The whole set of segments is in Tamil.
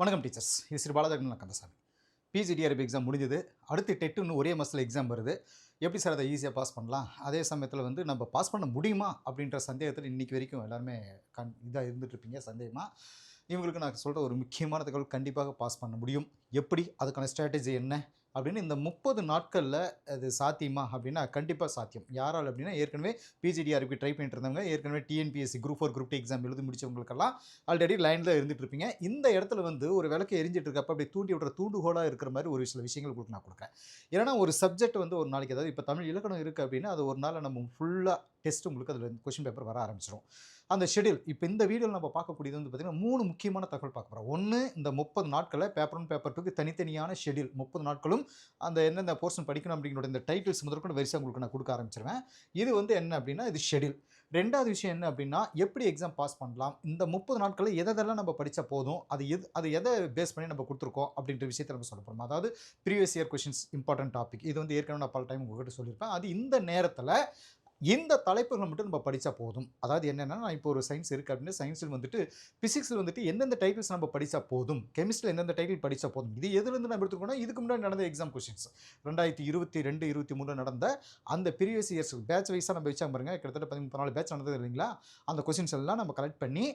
வணக்கம் டீச்சர்ஸ் இது ஸ்ரீ பாலாஜகன் கந்தசாமி. பிஜிடிஆர்பி எக்ஸாம் முடிஞ்சது. அடுத்து டெட்டுன்னு ஒரே மாதத்தில் எக்ஸாம் வருது. எப்படி சார் அதை ஈஸியாக பாஸ் பண்ணலாம்? அதே சமயத்தில் வந்து நம்ம பாஸ் பண்ண முடியுமா? அப்படின்ற சந்தேகத்தில் இன்றைக்கி வரைக்கும் எல்லாருமே கண் இதாக இருந்துட்டு இருப்பீங்க சந்தேகமாக இவங்களுக்கு நான் சொல்கிற ஒரு முக்கியமான தகவல் கண்டிப்பாக பாஸ் பண்ண முடியும். எப்படி? அதுக்கான ஸ்ட்ராட்டஜி என்ன? அப்படின்னு இந்த முப்பது நாட்களில் அது சாத்தியமா அப்படின்னா கண்டிப்பாக சாத்தியம். யாரால் அப்படின்னா ஏற்கனவே பிஜிடிஆருக்கு ட்ரை பண்ணிட்டு இருந்தவங்க ஏற்கனவே TNPSC group four group two exam எழுதி முடிச்சவங்களுக்கெல்லாம் ஆல்ரெடி லைனில் இருந்துட்டு இருப்பீங்க. இந்த இடத்துல வந்து ஒரு விளக்கு எரிஞ்சிட்டு இருக்கப்ப அப்படி தூண்டி விடுற தூண்டுகோலாக இருக்கிற மாதிரி ஒரு சில விஷயங்கள் கொடுத்து நான் கொடுக்குறேன். ஏன்னா ஒரு சப்ஜெக்ட் வந்து ஒரு நாளைக்கு அதாவது இப்போ தமிழ் இலக்கணம் இருக்குது அப்படின்னா அது ஒரு நாள் நம்ம ஃபுல்லாக டெஸ்ட் உங்களுக்கு அதில் கொஷின் பேப்பர் வர ஆரம்பிச்சிடும் அந்த ஷெடியூல் இப்போ இந்த வீடியோவில் நம்ம பார்க்கக்கூடியது வந்து பார்த்திங்கன்னா மூணு முக்கியமான தகவல் பார்க்க போகிறோம் ஒன்று இந்த முப்பது நாட்களை பேப்பர் ஒன் பேப்பர் டூக்கு தனித்தனியான ஷெடியூல் முப்பது நாட்களும் அந்த என்னென்ன போர்ஷன் படிக்கணும் அப்படிங்கிற இந்த டைட்டில்ஸ் முதற்கொண்டு வரிசை உங்களுக்கு நான் கொடுக்க ஆரம்பிச்சிருவேன். இது வந்து என்ன அப்படின்னா இது ஷெடியூல் ரெண்டாவது விஷயம் என்ன அப்படின்னா எப்படி எக்ஸாம் பாஸ் பண்ணலாம்? இந்த முப்பது நாட்களில் எதெல்லாம் நம்ம படித்தா போதும்? அது எது அது எதை பேஸ் பண்ணி நம்ம கொடுத்துருக்கோம்? அப்படின்ற விஷயத்தை நம்ம சொல்ல போகிறோம் அதாவது previous year questions important topic இது வந்து ஏற்கனவே நான் பல டைம் உங்கள்கிட்ட சொல்லியிருப்பேன். அது இந்த நேரத்தில் இந்த தலைப்புகளை மட்டும் நம்ம படித்தா போதும். அதாவது என்னென்னா நான் இப்போ ஒரு சயின்ஸ் இருக்குது அப்படின்னா சயின்ஸில் வந்துட்டு ஃபிசிக்ஸில் வந்துட்டு எந்தெந்த டைட்டில்ஸ் நம்ம படித்தா போதும்? கெமிஸ்ட்ரியில் எந்தெந்த டைட்டில் படித்தா போதும்? இது எதுலேருந்து நம்ம எடுத்துக்கோனா இதுக்கு முன்னாடி நடந்த எக்ஸாம் கொஷின்ஸ் ரெண்டாயிரத்தி இருபத்தி ரெண்டு இருபத்தி மூணு நடந்த அந்த ப்ரீவியஸ் இயர்ஸ் பேட்ச் வைஸாக நம்ம வச்சா பாருங்க. கிட்டத்தட்ட பதிமூணு நாலு பேட்ச் நடந்தது இல்லைங்களா? அந்த கொஷின்ஸ் எல்லாம் நம்ம கலெக்ட் பண்ணி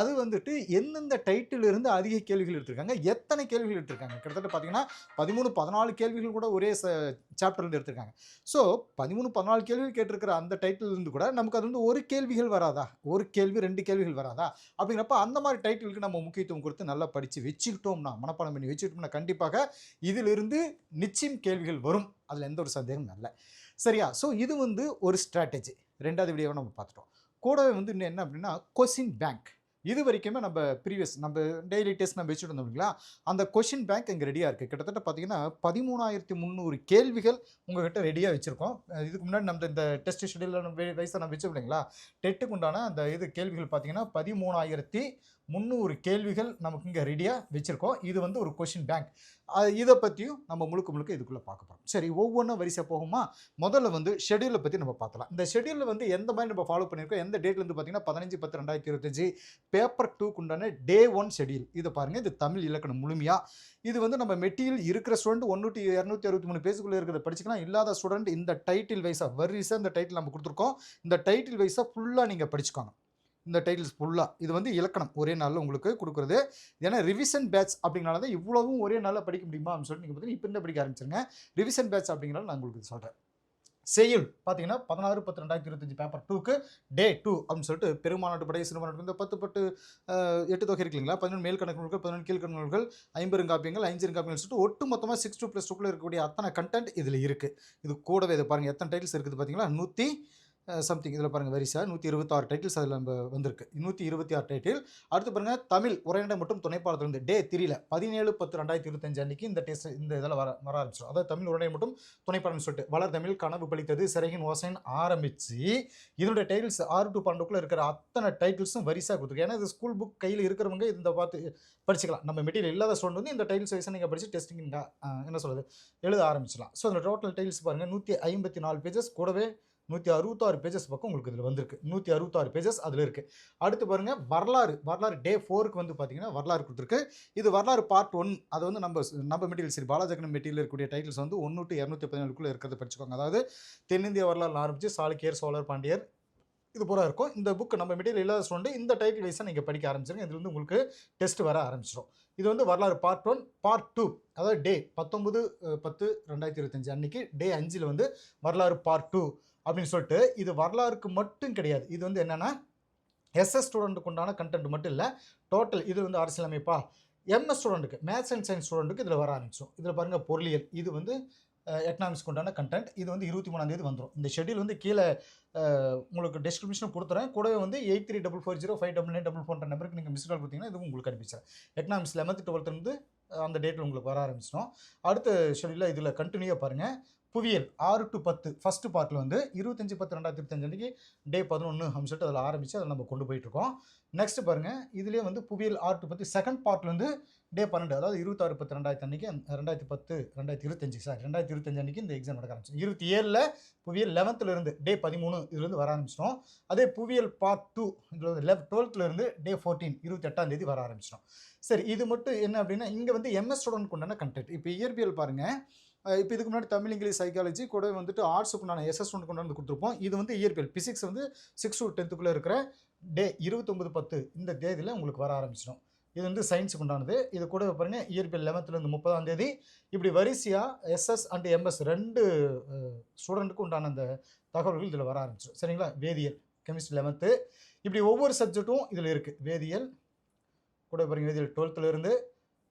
அது வந்துட்டு எந்தெந்த டைட்டில் இருந்து அதிக கேள்விகள் எடுத்திருக்காங்க? எத்தனை கேள்விகள் எடுத்திருக்காங்க? கிட்டத்தட்ட பார்த்தீங்கன்னா பதிமூணு பதினாலு கேள்விகள் கூட ஒரே சாப்டர்லேருந்து எடுத்திருக்காங்க. ஸோ பதிமூணு பதினாலு கேள்விகள் கேட்டிருக்கிற அந்த டைட்டில் இருந்து கூட நமக்கு அது வந்து ஒரு கேள்விகள் வராதா? ஒரு கேள்வி ரெண்டு கேள்விகள் வராதா? அப்படிங்கிறப்ப அந்த மாதிரி டைட்டிலுக்கு நம்ம முக்கியத்துவம் கொடுத்து நல்லா படித்து வச்சுக்கிட்டோம்னா மனப்பாடம் பண்ணி வச்சுக்கிட்டோம்னா கண்டிப்பாக இதிலிருந்து நிச்சயம் கேள்விகள் வரும். அதில் எந்த ஒரு சந்தேகமும் இல்லை. சரியா? ஸோ இது வந்து ஒரு ஸ்ட்ராட்டஜி ரெண்டாவது வீடியோவை நம்ம பார்த்துட்டோம். கூடவே வந்து இன்னும் என்ன அப்படின்னா கொஸ்டின் பேங்க். இது வரைக்குமே நம்ம ப்ரீவியஸ் நம்ம டெய்லி டெஸ்ட் நம்ம வச்சுட்டு இருந்தோம் இல்லைங்களா? அந்த கொஷின் பேங்க் இங்கே ரெடியாக இருக்குது கிட்டத்தட்ட பார்த்தீங்கன்னா பதிமூணாயிரத்தி முந்நூறு கேள்விகள் உங்ககிட்ட ரெடியாக வச்சுருக்கோம். இதுக்கு முன்னாடி நம்ம இந்த டெஸ்ட் ஷெடியூலில் வயசாக நம்ம வச்சோம் இல்லைங்களா? டெட்டுக்கு உண்டான அந்த இது கேள்விகள் பார்த்தீங்கன்னா பதிமூணாயிரத்தி முந்நூறு கேள்விகள் நமக்கு இங்கே ரெடியாக வச்சுருக்கோம். இது வந்து ஒரு கொஷின் பேங்க் இதை பற்றியும் நம்ம முழுக்க முழுக்க இதுக்குள்ளே பார்க்க போகிறோம் சரி ஒவ்வொன்றும் வரிசை போகுமா? முதல்ல வந்து ஷெடியூலை பற்றி நம்ம பார்த்தலாம் இந்த ஷெடியூலில் வந்து எந்த மாதிரி நம்ம ஃபாலோ பண்ணியிருக்கோம்? எந்த டேட்லேருந்து பார்த்தீங்கன்னா பதினஞ்சு பத்து ரெண்டாயிரத்தி இருபத்தஞ்சு பேப்பர் டூக்கு உண்டான டே ஒன் ஷெடியூல் இதை பாருங்கள் இது தமிழ் இலக்கணம் முழுமையாக இது வந்து நம்ம மெட்டீரியல் இருக்கிற ஸ்டூடெண்ட் ஒன்னூற்றி இரநூத்தி அறுபத்தி மூணு பேஜுக்குள்ளே இருக்கிறத படிச்சுக்கலாம். இல்லாத ஸ்டூடெண்ட் இந்த டைட்டில் வைஸாக வரிசை இந்த டைட்டில் நம்ம கொடுத்துருக்கோம். இந்த டைட்டில் வைஸாக ஃபுல்லாக நீங்கள் படிச்சுக்கோங்க. இந்த டைட்டில்ஸ் ஃபுல்லாக இது வந்து இலக்கணம். ஒரே நாளில் உங்களுக்கு கொடுக்குறது. ஏன்னா ரிவிஷன் பேட்ச் அப்படிங்கிறனால தான் இவ்வளவும் ஒரே நாளில் படிக்க முடியுமா அப்படின்னு சொல்லிட்டு நீங்கள் பார்த்தீங்கன்னா இப்போ இந்த படிக்க ஆரம்பிச்சிருங்க. ரிவிஷன் பேட்ச் அப்படிங்கிறனால நான் உங்களுக்கு சொல்கிறேன் செய்யுள் பார்த்தீங்கன்னா பதினாறு பத்து ரெண்டாயிரத்தி இருபத்தஞ்சு பேப்பர் டூக்கு டே டூ அப்படின்னு சொல்லிட்டு பெருமாநாட்டு படை சிறுமாநாட்டு இந்த பத்து பட்டு எட்டு தொகை இருக்கு இல்லைங்களா? பதினொன்று மேல் கணக்கு நூல்கள் பதினொன்று கீழ் நூல்கள் ஐம்பெருங்காப்பியங்கள் ஐஞ்சிருங்காப்பியங்கள் சொல்லிட்டு ஒட்டு மொத்தமாக சிக்ஸ் டூ ப்ளஸ் டூக்குள்ள இருக்கக்கூடிய அத்தனை கண்டென்ட் இதில் இருக்குது இது கூடவே இதை பாருங்கள் எத்தனை டைட்டில்ஸ் இருக்குது பார்த்தீங்களா நூற்றி சம்திங் இதில் பாருங்கள் வரிசாக நூற்றி இருபத்தாறு டைட்டில்ஸ் அதில் நம்ம வந்திருக்கு. நூற்றி இருபத்தி ஆறு டைட்டில் அடுத்து பாருங்கள் தமிழ் உரைநடை மற்றும் துணைப்பாளத்திலிருந்து டே தெரியல பதினேழு பத்து ரெண்டாயிரத்தி இருபத்தஞ்சு அன்றைக்கி இந்த டெஸ்ட் இந்த இதில் வர வர ஆரம்பிச்சிடும் அதாவது தமிழ் உரைநடை மற்றும் துணைப்பாளம் சொல்லிட்டு வளர் தமிழ் கனவு பளித்தது சிறகின் ஓசைன் ஆரம்பித்து இதனுடைய டைட்டில்ஸ் ஆறு டு பன்னெண்டுக்குள்ளே இருக்கிற அத்தனை டைட்டில்ஸும் வரிசாக கொடுத்துருக்கு. ஏன்னா இது ஸ்கூல் புக் கையில் இருக்கிறவங்க இந்த பார்த்து படிச்சுக்கலாம். நம்ம மெட்டீரியல் இல்லாத ஸ்டூடெண்ட் வந்து இந்த டைல்ஸ் வைஸாக நீங்கள் படித்து டெஸ்டிங் என்ன சொல்கிறது எழுத ஆரம்பிச்சிடலாம். ஸோ அந்த டோட்டல் டைல்ஸ் பாருங்கள் நூற்றி ஐம்பத்தி நாலு பேஜஸ் கூடவே நூற்றி அறுபத்தாறு பேஜஸ் பக்கம் உங்களுக்கு இதில் வந்திருக்கு. நூற்றி அறுபத்தாறு பேஜஸ் அதில் இருக்குது அடுத்து பாருங்கள் வரலாறு வரலாறு டே ஃபோருக்கு வந்து பார்த்தீங்கன்னா வரலாறு கொடுத்துருக்கு. இது வரலாறு பார்ட் ஒன் அது வந்து நம்ம நம்ம மெட்டீரியல் சரி பாலாஜகன் மெட்டீரியல் இருக்கக்கூடிய டைட்டில்ஸ் வந்து ஒன்று டு இரநூத்தி பதினேழுக்குள்ளே இருக்கிறத படிச்சுக்கோங்க. அதாவது தென்னிந்திய வரலாறு ஆரம்பித்து சாளுக்கியர் சோழர் பாண்டியர் இது பூரா இருக்கும். இந்த புக் நம்ம மெட்டீரியல் இல்லாத ஸ்டூடெண்ட் இந்த டைட்டில் வைஸாக நீங்கள் படிக்க ஆரம்பிச்சிருங்க. இதில் வந்து உங்களுக்கு டெஸ்ட் வர ஆரம்பிச்சிடும் இது வந்து வரலாறு பார்ட் ஒன் பார்ட் டூ அதாவது டே பத்தொம்பது பத்து ரெண்டாயிரத்தி இருபத்தஞ்சு அன்னைக்கு டே அஞ்சில் வந்து வரலாறு பார்ட் டூ அப்படின்னு சொல்லிட்டு இது வரலாறுக்கு மட்டும் கிடையாது. இது வந்து என்னென்னா எஸ்எஸ் ஸ்டூடெண்ட்டுக்கு உண்டான கண்டென்ட் மட்டும் இல்லை டோட்டல் இது வந்து அரசியலமைப்பா? எம்எஸ் ஸ்டூடெண்ட்டுக்கு மேத்ஸ் அண்ட் சயின்ஸ் ஸ்டூடெண்ட்டுக்கு இதில் வர ஆரம்பிச்சோம் இதில் பாருங்கள் பொருளியல். இது வந்து எக்கனாமிக்ஸ்க்கு உண்டான கண்டென்ட் இது வந்து இருபத்தி மூணாந்தேதி வந்துடும் இந்த ஷெடியூல் வந்து கீழே உங்களுக்கு டிஸ்கிரிப்ஷன் கொடுத்துறேன். கூடவே வந்து eight three double four zero five double nine double ஃபோன்ற நம்பருக்கு நீங்கள் மிஸ் கால் கொடுத்தீங்கன்னா இது உங்களுக்கு அனுப்பிச்சேன் எக்கனாமிக்ஸ் லெவன்த்து டுவெல்த்துலேருந்து அந்த டேட்டில் உங்களுக்கு வர ஆரம்பிச்சிடும் அடுத்த ஷெடியூலில் இதில் கண்டினியூவாக பாருங்கள் புவியியல் ஆறு டு பத்து ஃபஸ்ட்டு பார்ட்டில் வந்து இருபத்தஞ்சி பத்து ரெண்டாயிரத்தி இருபத்தஞ்சு அன்றைக்கி டே பதினொன்று அப்படின்னு சொல்லிட்டு அதில் ஆரம்பித்து அதை நம்ம கொண்டு போயிட்டுருக்கோம். நெக்ஸ்ட் பாருங்கள் இதுலேயே வந்து புவியியல் ஆறு டு பத்து செகண்ட் பார்ட்டில் வந்து டே பன்னெண்டு அதாவது இருபத்தாறு பத்து ரெண்டாயிரத்தி அன்றைக்கி ரெண்டாயிரத்தி பத்து ரெண்டாயிரத்தி இருபத்தஞ்சி சாரி ரெண்டாயிரத்தி இருபத்தஞ்சு அன்றைக்கி இந்த எக்ஸாம் நடக்க ஆரம்பிச்சு. இருபத்தி ஏழில் புவியியல் லெவன்த்தில் இருந்து டே பதிமூணு இதுலேருந்து வர ஆரம்பிச்சிட்டோம். அதே புவியியல் பார்ட் டூ இதில் வந்து லெவ் டுவெல்த்துலேருந்து டே ஃபோர்டீன் இருபத்தெட்டாம் தேதி வர ஆரம்பிச்சிட்டோம். சரி இது மட்டும் என்ன அப்படின்னா இங்கே வந்து எம்எஸ் ஸ்டூடெண்ட் உண்டான கண்டென்ட் இப்போ இயற்பியல் பாருங்கள் இப்போ இதுக்கு முன்னாடி தமிழ் இங்கிலீஷ் சைக்காலஜி கூட வந்துட்டு ஆர்ட்ஸுக்கு நான் எஸ்எஸ் ஒன்று கொண்டு வந்து கொடுத்துருப்போம். இது வந்து இயற்பியல். பிசிக்ஸ் வந்து சிக்ஸ் டு டென்த்துக்குள்ளே இருக்கிற டே இருபத்தொம்பது பத்து இந்த தேதியில் உங்களுக்கு வர ஆரம்பிச்சிடும். இது வந்து சயின்ஸுக்கு உண்டானது இது கூட பாருங்க இயற்பியல் லெவன்த்துலேருந்து முப்பதாம் தேதி இப்படி வரிசையாக எஸ்எஸ் அண்ட் எம்எஸ் ரெண்டு ஸ்டூடெண்ட்டுக்கு உண்டான அந்த தகவல்கள் இதில் வர ஆரம்பிச்சிடும். சரிங்களா? வேதியியல் கெமிஸ்ட்ரி லெவன்த்து இப்படி ஒவ்வொரு சப்ஜெக்ட்டும் இதில் இருக்குது வேதியியல் கூட பாருங்க வேதியியல் டுவெல்த்துலேருந்து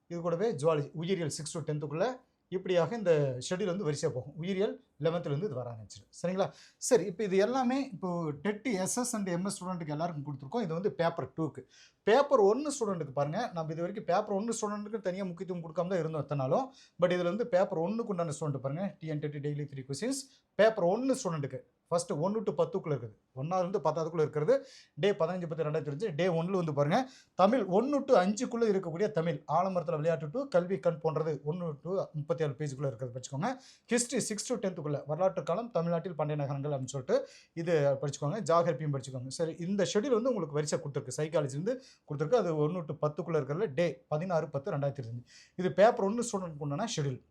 இது கூடவே ஜுவாலஜி உயிரியல் சிக்ஸ் டு டென்த்துக்குள்ளே இப்படியாக இந்த ஷெட்யூல் வந்து வரிசையாக போகும். உயிரியல் லெவன்த்துலேருந்து இது வர ஆரம்பிச்சிடும் சரிங்களா? சரி இப்போ இது எல்லாமே இப்போ டெட்டு எஸ்எஸ் அண்ட் எம்எஸ் ஸ்டூடெண்ட்டுக்கு எல்லாருக்கும் கொடுத்துருக்கோம். இது வந்து பேப்பர் டூக்கு பேப்பர் ஒன்று ஸ்டூடெண்ட்டுக்கு பாருங்கள் நம்ம இது வரைக்கும் பேப்பர் ஒன்று ஸ்டூடெண்ட்டுக்கு தனியாக முக்கியத்துவம் கொடுக்காம தான் இருந்தோம் எத்தனாலும் பட் இதில் வந்து பேப்பர் ஒன்றுக்கு உண்டான ஸ்டூடெண்ட் பாருங்கள் டெட்டி டெய்லி த்ரீ கொஸ்டின்ஸ் பேப்பர் ஒன்று ஸ்டூடெண்ட்டுக்கு ஃபஸ்ட்டு ஒன்று டு பத்துக்குள்ளே இருக்குது. ஒன்றாவது பத்தாவதுக்குள்ளே இருக்கிறது. டே பதினஞ்சு பத்து ரெண்டாயிரத்தி இருந்துச்சு டே ஒன்றில் வந்து பாருங்கள் தமிழ் ஒன்று டு அஞ்சுக்குள்ளே இருக்கக்கூடிய தமிழ். ஆலமரத்தில் விளையாட்டு டு கல்வி கண் போன்றது ஒன்று டு முப்பத்தி ஏழு பேஜுக்குள்ளே இருக்கிறது படிச்சுக்கோங்க ஹிஸ்ட்ரி சிக்ஸ் டு டென்த்துக்குள்ளே வரலாற்று காலம் தமிழ்நாட்டில் பண்டைய நகரங்கள் அப்படின்னு சொல்லிட்டு இது படிச்சுக்கோங்க. ஜாகிரபியும் படிச்சுக்கோங்க. சரி இந்த ஷெடியூல் வந்து உங்களுக்கு வரிசை கொடுத்துருக்கு. சைக்காலஜி வந்து கொடுத்துருக்கு. அது ஒன்று டு பத்துக்குள்ளே இருக்கிறதுல டே பதினாறு பத்து ரெண்டாயிரத்தி இருபத்தஞ்சு. இது பேப்பர் ஒன்று ஸ்டூடெண்ட் கொண்டனா ஷெடியூல்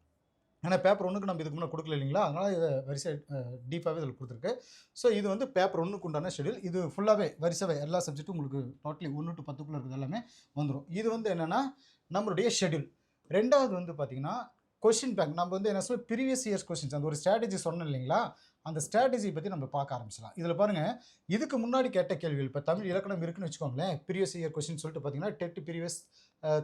ஏன்னா பேப்பர் ஒன்றுக்கு நம்ம இதுக்கு முன்னே கொடுக்கல இல்லைங்களா? அதனால் இதை வரிசை டீப்பாகவே இதில் கொடுத்துருக்கு. ஸோ இது வந்து பேப்பர் ஒன்றுக்கு உண்டான ஷெடியூல் இது ஃபுல்லாகவே வரிசைவே எல்லா சப்ஜெக்ட்டும் உங்களுக்கு டோட்டலி ஒன்று டு பத்துக்குள்ளே இருக்கிறது எல்லாமே வந்துடும் இது வந்து என்னென்னா நம்மளுடைய ஷெடியூல் ரெண்டாவது வந்து பார்த்திங்கன்னா கொஷின் பேங்க் நம்ம வந்து என்ன சொல்ல ப்ரீவியஸ் இயர்ஸ் கொஷின்ஸ் அந்த ஒரு ஸ்ட்ராட்டஜி சொன்னோம் இல்லைங்களா? அந்த ஸ்ட்ராட்டஜி பற்றி நம்ம பார்க்க ஆரம்பிச்சலாம் இதில் பாருங்கள் இதுக்கு முன்னாடி கேட்ட கேள்விகள். இப்போ தமிழ் இலக்கணம் இருக்குன்னு வச்சுக்கோங்களேன். ப்ரீவியஸ் இயர் கொஷின் சொல்லிட்டு பார்த்தீங்கன்னா டெட் ப்ரீவியஸ்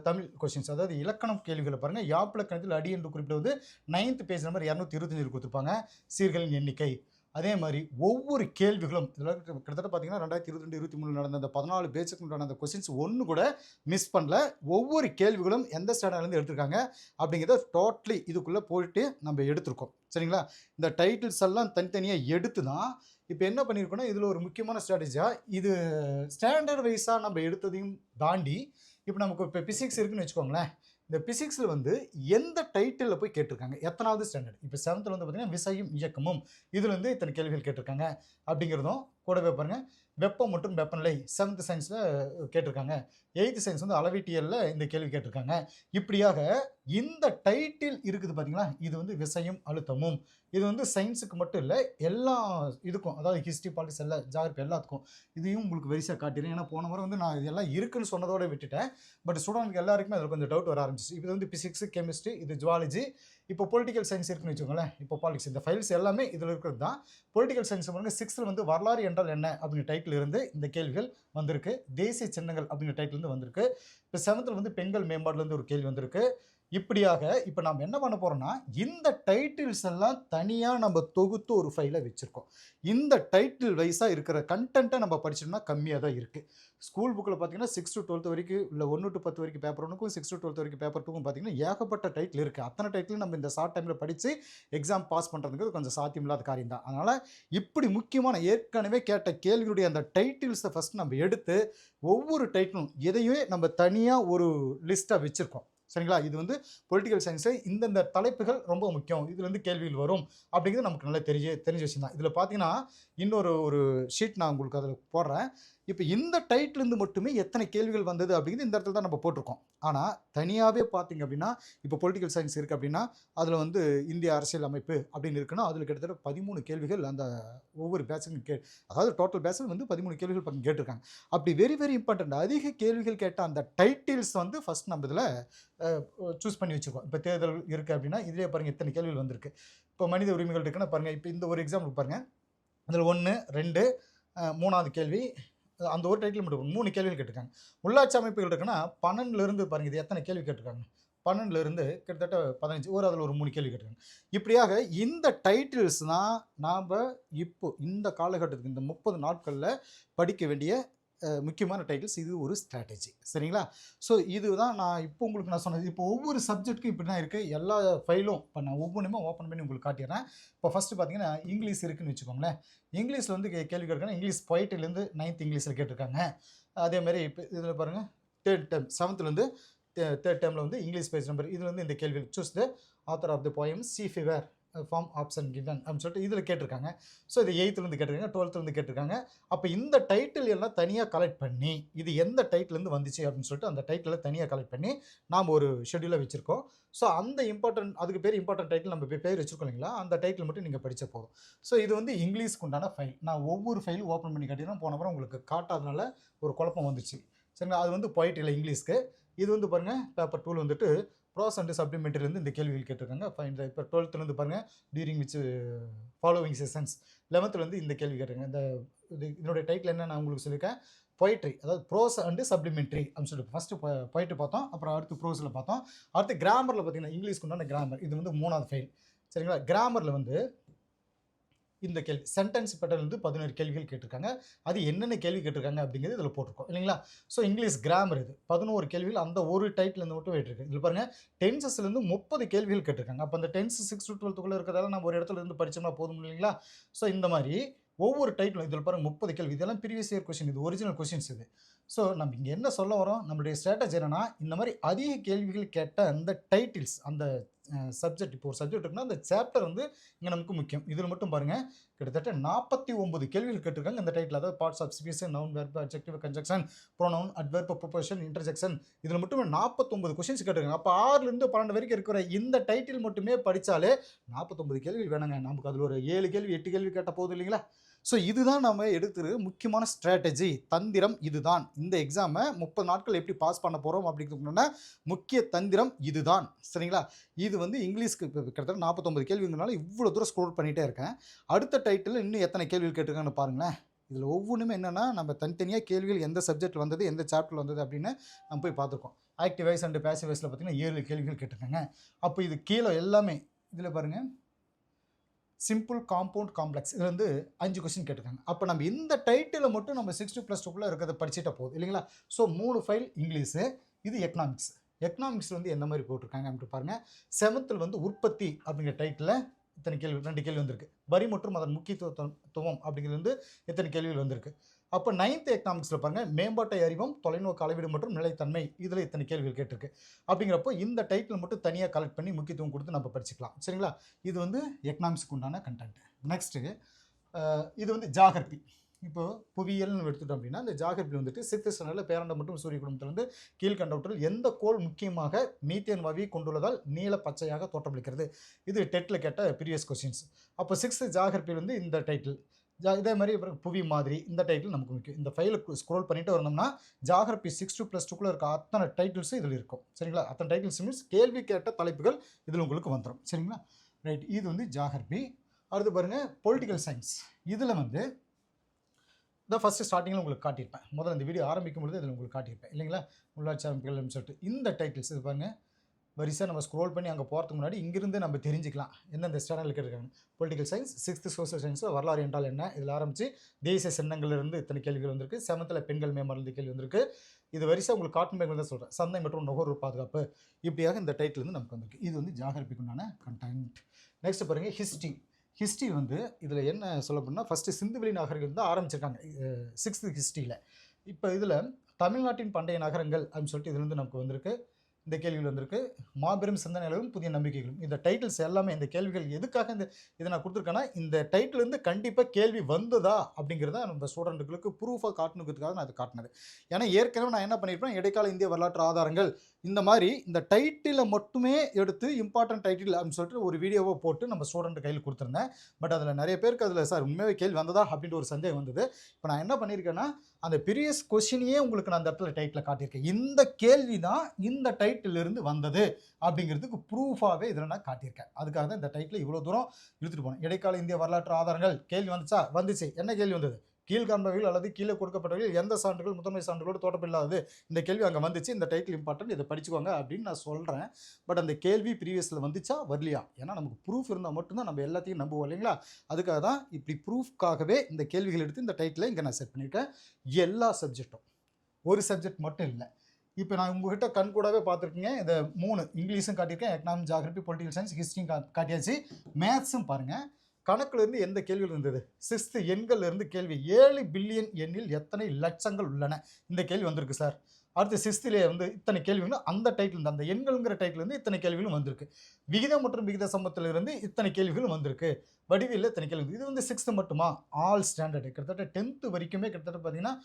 தமிழ் கொஷின்ஸ் அதாவது இலக்கணம் கேள்விகளை பாருங்கள் யாப்பிலக்கணத்தில் அடி என்று குறிப்பிடுவது நைன்த் பேஜ் நம்பர் இரநூத்தி இருபத்தஞ்சு கொடுத்துருப்பாங்க. சீர்களின் எண்ணிக்கை. அதே மாதிரி ஒவ்வொரு கேள்விகளும் இதில் கிட்டத்தட்ட பார்த்தீங்கன்னா ரெண்டாயிரத்தி இருபத்தி ரெண்டு இருபத்தி மூணு நடந்த அந்த பதினாலு பேச்சுக்கு உண்டான அந்த கொஸ்டின்ஸ் ஒன்று கூட மிஸ் பண்ணல. ஒவ்வொரு கேள்விகளும் எந்த ஸ்டாண்டர்ட்லேருந்து எடுத்திருக்காங்க அப்படிங்கிறத டோட்டலி இதுக்குள்ளே போயிட்டு நம்ம எடுத்திருக்கோம். சரிங்களா? இந்த டைட்டில்ஸ் எல்லாம் தனித்தனியாக எடுத்து தான் இப்போ என்ன பண்ணியிருக்கோன்னா இதில் ஒரு முக்கியமான ஸ்ட்ராட்டஜியாக இது ஸ்டாண்டர்ட் வைஸாக நம்ம எடுத்ததையும் தாண்டி இப்போ நமக்கு இப்போ பிசிக்ஸ் இருக்குன்னு வச்சுக்கோங்களேன். இந்த பிசிக்ஸில் வந்து எந்த டைட்டிலில் போய் கேட்டிருக்காங்க? எத்தனாவது ஸ்டாண்டர்ட் இப்போ செவன்த்தில் வந்து பார்த்தீங்கன்னா விசையும் இயக்கமும். இதில் வந்து இத்தனை கேள்விகள் கேட்டிருக்காங்க அப்படிங்கிறதும் கூடவே பாருங்கள் வெப்பம் மற்றும் வெப்பநிலை செவன்த் சயின்ஸில் கேட்டிருக்காங்க. எயித்து சயின்ஸ் வந்து அளவீட்டியலில் இந்த கேள்வி கேட்டிருக்காங்க. இப்படியாக இந்த டைட்டில் இருக்குது பார்த்தீங்களா இது வந்து விசையும் அழுத்தமும். இது வந்து சயின்ஸுக்கு மட்டும் இல்லை எல்லா இதுக்கும் அதாவது ஹிஸ்ட்ரி பாலிட்டிக்ஸ் எல்லா ஜாகிரபி எல்லாத்துக்கும் இதையும் உங்களுக்கு வரிசையாக காட்டிடுறேன். ஏன்னா போன முறை வந்து நான் இதெல்லாம் இருக்குன்னு சொன்னதோட விட்டுட்டேன். பட் ஸ்டூடெண்ட்க்கு எல்லாருக்குமே அதில் கொஞ்சம் டவுட் வர ஆரம்பிச்சிச்சு. இது வந்து பிசிக்ஸ் கெமிஸ்ட்ரி இது ஜுவாலஜி இப்போ பொலிட்டிக்கல் சயின்ஸ் இருக்குன்னு வச்சுக்கோங்களேன். இப்போ பாலிடிக்ஸ் இந்த ஃபைல்ஸ் எல்லாமே இதில் இருக்கிறது தான். பொலிட்டிக்கல் சயின்ஸ் பாருங்கள் சிக்ஸ்த்தில் வந்து வரலாறு என்றால் என்ன அப்படிங்கிற டைட்டில் இருந்து இந்த கேள்விகள் வந்திருக்கு. தேசிய சின்னங்கள் அப்படிங்கிற டைட்டில் இருந்து வந்திருக்கு. இப்போ செவன்த்தில் வந்து பெண்கள் மேம்பாடுலேருந்து ஒரு கேள்வி வந்திருக்கு. இப்படியாக இப்போ நம்ம என்ன பண்ண போகிறோம்னா இந்த டைட்டில்ஸ் எல்லாம் தனியாக நம்ம தொகுத்து ஒரு ஃபைலை வச்சுருக்கோம். இந்த டைட்டில் வைஸாக இருக்கிற கண்டென்ட்டை நம்ம படிச்சோம்னா கம்மியாக தான் இருக்குது ஸ்கூல் புக்கில் பார்த்தீங்கன்னா சிக்ஸ் டு டுவெல்த் வரைக்கும் இல்லை ஒன்று டு பத்து வரைக்கும் பேப்பர் ஒன்றுக்கும் சிக்ஸ் டு டுவெல்த் வரைக்கும் பேப்பர் டூக்கும் பார்த்தீங்கன்னா ஏகப்பட்ட டைட்டில் இருக்குது அத்தனை டைட்டில் நம்ம இந்த ஷார்ட் டைமில் படித்து எக்ஸாம் பாஸ் பண்ணுறதுக்கு கொஞ்சம் சாத்தியமில்லாத காரியம் தான். அதனால் இப்படி முக்கியமான ஏற்கனவே கேட்ட கேள்வியுடைய அந்த டைட்டில்ஸை ஃபஸ்ட் நம்ம எடுத்து ஒவ்வொரு டைட்டிலும் எதையுமே நம்ம தனியாக ஒரு லிஸ்ட்டாக வச்சுருக்கோம். சரிங்களா? இது வந்து பொலிட்டிக்கல் சயின்ஸு இந்தந்த தலைப்புகள் ரொம்ப முக்கியம். இதுலேருந்து கேள்விகள் வரும் அப்படிங்கிறது நமக்கு நல்லா தெரிய தெரிஞ்ச விஷயம் தான் இதில் பார்த்தீங்கன்னா இன்னொரு ஒரு ஷீட் நான் உங்களுக்கு அதில் போடுறேன். இப்போ இந்த டைட்டிலேருந்து மட்டுமே எத்தனை கேள்விகள் வந்தது அப்படிங்கிறது இந்த இடத்துல தான் நம்ம போட்டிருக்கோம். ஆனால் தனியாகவே பார்த்தீங்க அப்படின்னா இப்போ பொலிட்டிக்கல் சயின்ஸ் இருக்குது அப்படின்னா அதில் வந்து இந்திய அரசியல் அமைப்பு அப்படின்னு இருக்குன்னா அதில் கிட்டத்தட்ட பதிமூணு கேள்விகள் அந்த ஒவ்வொரு பேட்சுக்கும் கே அதாவது டோட்டல் பேட்சில் வந்து பதிமூணு கேள்விகள் பக்கம் கேட்டிருக்காங்க. அப்படி வெரி வெரி இம்பார்ட்டண்ட் அதிக கேள்விகள் கேட்ட அந்த டைட்டில்ஸ் வந்து ஃபஸ்ட் நம்ம இதில் சூஸ் பண்ணி வச்சுருக்கோம் இப்போ தேர்தல் இருக்குது அப்படின்னா இதிலே பாருங்கள் இத்தனை கேள்விகள் வந்திருக்கு. இப்போ மனித உரிமைகள் இருக்குன்னா பாருங்கள் இப்போ இந்த ஒரு எக்ஸாம்பிள் பாருங்கள் அதில் ஒன்று ரெண்டு மூணாவது கேள்வி அந்த ஒரு டைட்டில் மட்டும் மூணு கேள்விகள் கேட்டிருக்காங்க. உள்ளாட்சி அமைப்புகள் இருக்குன்னா பன்னெண்டுலேருந்து பாருங்கள் இது எத்தனை கேள்வி கேட்டிருக்காங்க? பன்னெண்டுலேருந்து கிட்டத்தட்ட பதினஞ்சு ஒரு அதில் ஒரு மூணு கேள்வி கேட்டிருக்காங்க. இப்படியாக இந்த டைட்டில்ஸ் தான் நாம் இப்போ இந்த காலகட்டத்துக்கு இந்த முப்பது நாட்களில் படிக்க வேண்டிய முக்கியமான டைட்டில்ஸ் இது ஒரு ஸ்ட்ராட்டஜி சரிங்களா? ஸோ இதுதான் நான் இப்போ உங்களுக்கு நான் சொன்னது. இப்போ ஒவ்வொரு சப்ஜெக்ட்டுக்கும் இப்படி தான் இருக்குது எல்லா ஃபைலும் இப்போ நான் ஒவ்வொன்றுமே ஓப்பன் பண்ணி உங்களுக்கு காட்டிடுறேன். இப்போ ஃபஸ்ட்டு பார்த்தீங்கன்னா இங்கிலீஷ் இருக்குன்னு வச்சுக்கோங்களேன். இங்கிலீஷில் வந்து கேள்வி கேட்குறாங்க இங்கிலீஷ் பொயிட்டிலேருந்து நைன்த் இங்கிலீஷில் கேட்டிருக்காங்க. அதே மாதிரி இப்போ இதில் பாருங்கள் தேர்ட் டைம் செவன்த்துலேருந்து தேர்ட் டைமில் வந்து இங்கிலீஷ் பேஜ் நம்பர் இதில் வந்து இந்த கேள்வி choose the author of the poem C fever from option given அப்படின்னு சொல்லிட்டு இதில் கேட்டிருக்காங்க. ஸோ இது எயித்துலேருந்து கேட்டிருக்காங்க டுவெல்த்துலேருந்து கேட்டிருக்காங்க. அப்போ இந்த டைட்டில் எல்லாம் தனியாக கலெக்ட் பண்ணி இது எந்த டைட்டிலேருந்து வந்துச்சு அப்படின்னு சொல்லிட்டு அந்த டைட்டிலை தனியாக கலெக்ட் பண்ணி நாம் ஒரு ஷெடியூலை வச்சுருக்கோம். ஸோ அந்த இம்பார்ட்டன்ட் அதுக்கு பேர் இம்பார்ட்டன்ட் டைட்டில் நம்ம பேர் வச்சுருக்கோம் இல்லைங்களா? அந்த டைட்டில் மட்டும் நீங்கள் படிச்ச போதும். ஸோ இது வந்து இங்கிலீஷ்க்கு உண்டான ஃபைல் நான் ஒவ்வொரு ஃபைலும் ஓப்பன் பண்ணி காட்டினா போன முறை உங்களுக்கு காட்டாதனால ஒரு குழப்பம் வந்துச்சு. சரிங்களா? அது வந்து பொயிட்டில் இங்கிலீஷ்க்கு. இது வந்து பாருங்கள் பேப்பர் டூல் வந்துட்டு ப்ரோஸ் அண்ட் சப்ளிமெண்ட்ரிலேருந்து இந்த கேள்விகள் கேட்டிருக்காங்க. ஃபைன் இப்போ டுவெல்த்துலேருந்து பாருங்கள் டியூரிங் விச் ஃபாலோவிங் செஷன்ஸ் லெவன்த்துலேருந்து இந்த கேள்வி கேட்டிருக்காங்க. இந்த இது இதனுடைய டைட்டில் என்ன நான் உங்களுக்கு சொல்லியிருக்கேன். பொயிட்ரி அதாவது ப்ரோஸ் அண்டு சப்ளிமெண்ட்ரி அப்படின்னு சொல்லிட்டு ஃபஸ்ட்டு பொயிட்ரி பார்த்தோம் அப்புறம் அடுத்து ப்ரோஸில் பார்த்தோம். அடுத்து கிராமரில் பார்த்தீங்கன்னா இங்கிலீஷ்க்கு உண்டான கிராமர் இது வந்து மூணாவது ஃபைல் சரிங்களா? கிராமரில் வந்து இந்த கேள்வி சென்டென்ஸ் பேட்டர்ன் வந்து பதினோரு கேள்விகள் கேட்டிருக்காங்க. அது என்னென்ன கேள்வி கேட்டிருக்காங்க அப்படிங்கிறது இதில் போட்டிருக்கோம் இல்லைங்களா? ஸோ இங்கிலீஷ் கிராமர் இது. பதினோரு கேள்விகள் அந்த ஒரு டைட்லேருந்து மட்டும் போயிட்டுருக்கு இதில் பாருங்கள் டென்சஸ்லேருந்து முப்பது கேள்விகள் கேட்டிருக்காங்க. அப்போ அந்த டென்ஸ் சிக்ஸ் டு டுவெல்த்துக்குள்ளே இருக்கிறதால நம்ம ஒரு இடத்துல இருந்து படித்தோம்னா போதும் இல்லைங்களா? ஸோ இந்த மாதிரி ஒவ்வொரு டைட்டிலும் இதில் பாருங்க முப்பது கேள்வி. இதெல்லாம் ப்ரீவியஸ் இயர் கொஷின் இது ஒரிஜினல் கொஷின்ஸ் இது. ஸோ நம்ம இங்கே என்ன சொல்ல வரோம்? நம்மளுடைய ஸ்ட்ராட்டஜி என்னென்னா இந்த மாதிரி அதிக கேள்விகள் கேட்ட அந்த டைட்டில்ஸ் அந்த சப்ஜெக்ட் இப்போ ஒரு சப்ஜெக்ட் இருக்குன்னா அந்த சாப்டர் வந்து இங்கே நமக்கு முக்கியம். இதில் மட்டும் பாருங்கள் கிட்டத்தட்ட நாற்பத்தி ஒம்பது கேள்விகள் கேட்டிருக்காங்க. இந்த டைட்டில் அதாவது parts of speech noun verb objective conjunction pronoun adverb preposition interjection இதில் மட்டுமே நாற்பத்தொம்பது கொஷின்ஸ் கேட்டிருக்காங்க. அப்போ ஆறுலேருந்து பன்னெண்டு வரைக்கும் இருக்கிற இந்த டைட்டில் மட்டுமே படித்தாலே நாற்பத்தொம்பது கேள்வி வேணுங்க. நமக்கு அதில் ஒரு ஏழு கேள்வி எட்டு கேள்வி கேட்ட போதும் இல்லைங்களா? ஸோ இதுதான் நம்ம எடுத்துரு முக்கியமான ஸ்ட்ராட்டஜி தந்திரம் இதுதான். இந்த எக்ஸாமை முப்பது நாட்கள் எப்படி பாஸ் பண்ண போகிறோம் அப்படிங்கிறதுனா முக்கிய தந்திரம் இதுதான். சரிங்களா? இது வந்து இங்கிலீஷ்க்கு கிட்டத்தட்ட நாற்பத்தொம்பது கேள்விங்கிறனால இவ்வளோ தூரம் ஸ்க்ரோல் பண்ணிகிட்டே இருக்கேன். அடுத்த டைட்டில் இன்னும் எத்தனை கேள்விகள் கேட்டிருக்காங்கன்னு பாருங்களேன். இதில் ஒவ்வொன்றுமே என்னென்னா நம்ம தனித்தனியாக கேள்விகள் எந்த சப்ஜெக்ட் வந்தது எந்த சாப்டர் வந்தது அப்படின்னு நம்ம போய் பார்த்துருக்கோம். ஆக்டிவ் வைஸ் அண்ட் பேசிவ் வைஸில் பார்த்தீங்கன்னா ஏழு கேள்விகள் கேட்டிருக்காங்க. அப்போ இது கீழே எல்லாமே இதில் பாருங்கள் சிம்பிள் காம்பவுண்ட் காம்ப்ளெக்ஸ் இது வந்து அஞ்சு கொஸ்டின் கேட்டிருக்காங்க. அப்போ நம்ம இந்த டைட்டிலை மட்டும் நம்ம சிக்ஸ் டூ ப்ளஸ் டூக்குள்ளே இருக்கிறத படிச்சுட்டா போதும் இல்லைங்களா? ஸோ மூணு ஃபைல் இங்கிலீஷு இது எக்கனாமிக்ஸ் எக்கனாமிக்ஸ் வந்து எந்த மாதிரி போட்டிருக்காங்க அப்படின்னு பாருங்கள் செவன்த்தில் வந்து உற்பத்தி அப்படிங்கிற டைட்டில் இத்தனை கேள்வி ரெண்டு கேள்வி வந்திருக்கு. வரி மற்றும் அதன் முக்கியத்துவம் அப்படிங்கிறது வந்து இத்தனை கேள்விகள் வந்திருக்கு. அப்போ நைன்த் எக்கனாமிக்ஸில் பாருங்கள் மேம்பாட்டை அறிவும் தொலைநோக்கு அளவீடு மற்றும் நிலைத்தன்மை இதில் இத்தனை கேள்விகள் கேட்டிருக்கு. அப்படிங்கிறப்போ இந்த டைட்டில் மட்டும் தனியாக கலெக்ட் பண்ணி முக்கியத்துவம் கொடுத்து நம்ம படிச்சுக்கலாம். சரிங்களா? இது வந்து எக்கனாமிக்ஸுக்கு உண்டான கண்டென்ட் நெக்ஸ்ட்டு இது வந்து ஜாகிரபி இப்போது புவியியல்னு எடுத்துட்டோம் அப்படின்னா இந்த ஜாகிரபி வந்துட்டு சிக்ஸ்த் ஸ்டாண்டர்டில் பேரண்டம் மற்றும் சூரிய குடும்பத்திலிருந்து கீழ்கண்டவற்றில் எந்த கோள் முக்கியமாக மீத்தேன் வவி கொண்டுள்ளதால் நீல பச்சையாக தோற்றமளிக்கிறது? இது டெட்டில் கேட்ட ப்ரீவியஸ் கொஸ்டின்ஸ் அப்போ சிக்ஸ்த் ஜாகிரபியில் வந்து இந்த டைட்டில் இதே மாதிரி அப்புறம் புவி மாதிரி இந்த டைட்டில் நமக்கு முக்கியம். இந்த ஃபைலுக்கு ஸ்க்ரோல் பண்ணிட்டு வந்தோம்னா ஜாகிரபி சிக்ஸ் டூ ப்ளஸ் டூக்குள்ளே இருக்க அத்தனை டைட்டில்ஸும் இதில் இருக்கும். சரிங்களா? அத்தனை டைட்டில்ஸ் மீன்ஸ் கேள்வி கேட்ட தலைப்புகள் இதில் உங்களுக்கு வந்துடும் சரிங்களா? ரைட் இது வந்து ஜாகிரபி. அடுத்து பாருங்கள் பொலிட்டிக்கல் சயின்ஸ் இதில் வந்து இந்த ஃபஸ்ட்டு ஸ்டார்டிங்கில் உங்களுக்கு காட்டியிருப்பேன். முதல்ல இந்த வீடியோ ஆரம்பிக்கும் பொழுது இதில் உங்களுக்கு காட்டியிருப்பேன். இல்லைங்களா? உள்ளாட்சி அமைப்புகள் சொல்லிட்டு. இந்த டைட்டில்ஸ் இது பாருங்கள் வரிசை நம்ம ஸ்க்ரோல் பண்ணி அங்கே போகிறதுக்கு முன்னாடி இங்கிருந்து நம்ம தெரிஞ்சுக்கலாம். எந்தெந்த ஸ்டாண்டர்டில் கேட்டிருக்காங்க பொலிட்டிக்கல் சயின்ஸ் சிக்ஸ்த்து சோசியல் சயின்ஸில் வரலாறு என்றால் என்ன? இதில் ஆரம்பித்து தேசிய சின்னங்கள்லேருந்து இத்தனை கேள்விகள் வந்திருக்கு. செவன்த்தில் பெண்கள் மேம்பாடு கேள்வி வந்திருக்கு. இது வரிசை உங்களுக்கு காட்டன் பேங்க் தான் சொல்கிறேன் சந்தை மற்றும் நுகர்வோர் பாதுகாப்பு. இப்படியாக இந்த டைட்டில் வந்து நமக்கு வந்திருக்கு. இது வந்து ஜாகிரபிக்குண்டான கண்டென்ட் நெக்ஸ்ட் பாருங்கள் ஹிஸ்ட்ரி ஹிஸ்ட்ரி வந்து இதில் என்ன சொல்ல போனால் ஃபஸ்ட்டு சிந்துவெளி நகரங்கள் தான் ஆரம்பிச்சிருக்காங்க. சிக்ஸ்த்து ஹிஸ்ட்ரியில் இப்போ இதில் தமிழ்நாட்டின் பண்டைய நகரங்கள் அப்படின்னு சொல்லிட்டு இதுலேருந்து நமக்கு வந்திருக்கு. இந்த கேள்விகள் வந்திருக்கு. மாபெரும் சிந்தனைகளும் புதிய நம்பிக்கைகளும். இந்த டைட்டில்ஸ் எல்லாமே இந்த கேள்விகள் எதுக்காக இந்த இதை நான் கொடுத்துருக்கேன்னா இந்த டைட்டில் இருந்து கண்டிப்பாக கேள்வி வந்ததா அப்படிங்கிறத நம்ம ஸ்டூடெண்ட்டுகளுக்கு ப்ரூஃபாக காட்டணுங்கிறதுக்காக நான் அதை காட்டினது. ஏன்னா ஏற்கனவே நான் என்ன பண்ணியிருப்பேன் இடைக்கால இந்திய வரலாற்று ஆதாரங்கள் இந்த மாதிரி இந்த டைட்டிலை மட்டுமே எடுத்து இம்பார்ட்டன்ட் டைட்டில் அப்படின்னு சொல்லிட்டு ஒரு வீடியோவை போட்டு நம்ம ஸ்டூடெண்ட் கையில் கொடுத்துருந்தேன். பட் அதில் நிறைய பேருக்கு அதில் சார் உண்மையாக கேள்வி வந்ததா? அப்படின்ற ஒரு சந்தேகம் வந்தது. இப்போ நான் என்ன பண்ணியிருக்கேன்னா அந்த ப்ரீவியஸ் கொஷினையே உங்களுக்கு நான் அந்த இடத்துல டைட்டில் காட்டியிருக்கேன். இந்த கேள்வி தான் இந்த டைட்டில் இருந்து வந்தது அப்படிங்கிறதுக்கு ப்ரூஃபாகவே இதில் நான் காட்டியிருக்கேன். அதுக்காக தான் இந்த டைட்டில் இவ்வளோ தூரம் இழுத்துட்டு போனேன். இடைக்கால இந்திய வரலாற்று ஆதாரங்கள் கேள்வி வந்துச்சா? வந்துச்சு. என்ன கேள்வி வந்தது? கீழ்காண்பவைகள் அல்லது கீழே கொடுக்கப்பட்டவர்கள் எந்த சான்றுகள் முதன்மை சான்றுகளோடு தொடர்பில்லாதது இந்த கேள்வி அங்கே வந்துச்சு. இந்த டைட்டில் இம்பார்ட்டன்ட் இதை படிச்சுக்கோங்க அப்படின்னு நான் சொல்கிறேன் பட் அந்த கேள்வி ப்ரீவியஸில் வந்துச்சா? வரலையா? ஏன்னா நமக்கு ப்ரூஃப் இருந்தால் மட்டும்தான் நம்ம எல்லாத்தையும் நம்புவோம் இல்லைங்களா? அதுக்காக தான் இப்படி ப்ரூஃப்காகவே இந்த கேள்விகள் எடுத்து இந்த டைட்டிலை இங்கே நான் செட் பண்ணியிருக்கேன். எல்லா சப்ஜெக்ட்டும் ஒரு சப்ஜெக்ட் மட்டும் இல்லை. இப்போ நான் உங்ககிட்ட கண் கூடவே பார்த்துருக்கீங்க. இந்த மூணு இங்கிலீஷும் காட்டியிருக்கேன் எக்கனாமிக் ஜாகிரபி பொலிட்டிக்கல் சயின்ஸ் ஹிஸ்ட்ரியும் காட்டியாச்சு. மேத்ஸும் பாருங்கள் கணக்குலேருந்து எந்த கேள்விகள் இருந்தது? சிக்ஸ்த்து எண்கள்லேருந்து கேள்வி ஏழு பில்லியன் எண்ணில் எத்தனை லட்சங்கள் உள்ளன? இந்த கேள்வி வந்திருக்கு சார். அடுத்து சிக்ஸ்த்திலே வந்து இத்தனை கேள்விகளும் அந்த டைட்டில் அந்த எண்கள்ங்கிற டைட்டிலேருந்து இத்தனை கேள்விகளும் வந்திருக்கு. விகிதம் மற்றும் விகித சமத்திலிருந்து இத்தனை கேள்விகளும் வந்திருக்கு. வடிவில் இத்தனை கேள்வி இது வந்து சிக்ஸ்த்து மட்டுமா? All standard. கிட்டத்தட்ட டென்த்து வரைக்குமே கிட்டத்தட்ட பார்த்தீங்கன்னா